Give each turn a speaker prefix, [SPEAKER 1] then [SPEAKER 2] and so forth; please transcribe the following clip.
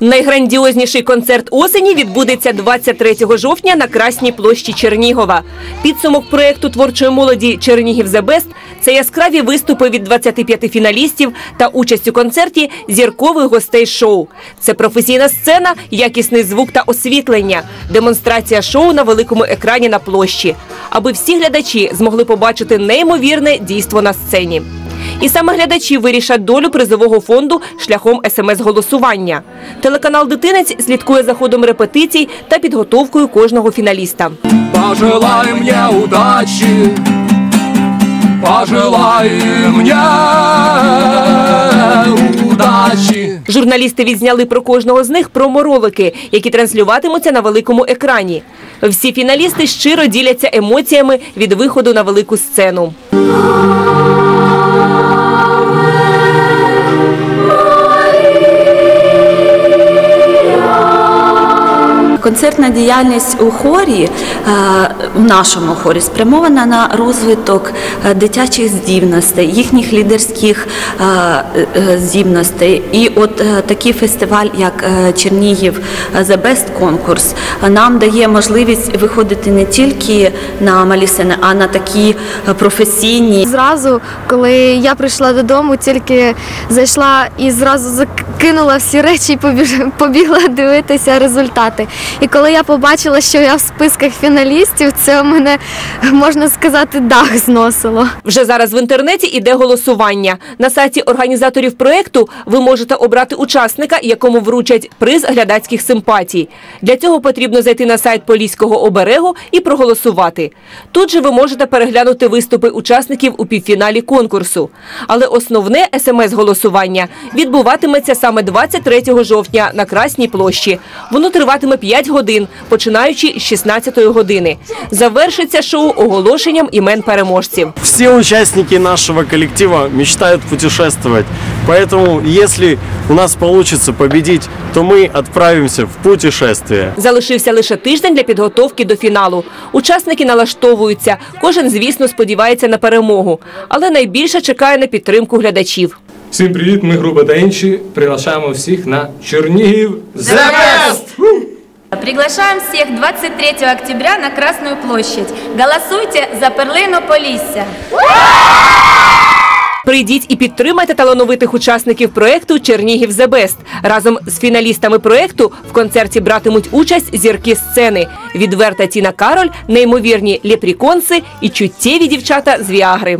[SPEAKER 1] Найграндіозніший концерт осені відбудеться 23 жовтня на Красній площі Чернігова. Підсумок проєкту творчої молоді Чернігів The Best – це яскраві виступи від 25 фіналістів та участь у концерті зіркових гостей шоу. Це професійна сцена, якісний звук та освітлення, демонстрація шоу на великому екрані на площі, аби всі глядачі змогли побачити неймовірне дійство на сцені. І саме глядачі вирішать долю призового фонду шляхом смс-голосування. Телеканал Дитинець слідкує за ходом репетицій та підготовкою кожного фіналіста.
[SPEAKER 2] Пожелай мне удачи, пожелай мне удачи.
[SPEAKER 1] Журналісти відзняли про кожного з них проморолики, які транслюватимуться на великому екрані. Всі фіналісти щиро діляться емоціями від виходу на велику сцену.
[SPEAKER 3] Концертна діяльність у хорі е, в нашому хорі спрямована на розвиток е, дитячих здібностей, їхніх лідерських е, здібностей. І от такий фестиваль, як Чернігів The Best конкурс, нам дає можливість виходити не тільки на малі сцени, а на такі професійні.
[SPEAKER 4] Зразу, коли я прийшла додому, тільки зайшла і зразу закинула всі речі і побігла дивитися результати. І коли я побачила, що я в списках фіналістів, це мене можна сказати дах зносило.
[SPEAKER 1] Вже зараз в інтернеті іде голосування. На сайті організаторів проєкту ви можете обрати учасника, якому вручать приз глядацьких симпатій. Для цього потрібно зайти на сайт Поліського оберегу і проголосувати. Тут же ви можете переглянути виступи учасників у півфіналі конкурсу. Але основне смс-голосування відбуватиметься саме 23 жовтня на Красній площі. Воно триватиме 5 годин, починаючи з 16 години. Завершиться шоу оголошенням імен переможців.
[SPEAKER 5] Все участники нашего коллектива мечтают путешествовать. Поэтому, если у нас получится победить, то мы отправимся в путешествие.
[SPEAKER 1] Залишився лише тиждень для підготовки до фіналу. Учасники налаштовуються. Кожен, звісно, сподівається на перемогу, але найбільше чекає на підтримку глядачів.
[SPEAKER 2] Всім привіт, ми група та інші. Приглашаємо всіх на Чернігів The Best!
[SPEAKER 6] Приглашаем всех 23 октября на Красную площадь. Голосуйте за перлину Полісся.
[SPEAKER 1] Прийдіть і підтримайте талановитих учасників проєкту Чернігів The Best. Разом з фіналістами проєкту в концерті братимуть участь зірки сцени. Відверта Тіна Кароль, неймовірні лепріконси і чуттєві дівчата з Віагри.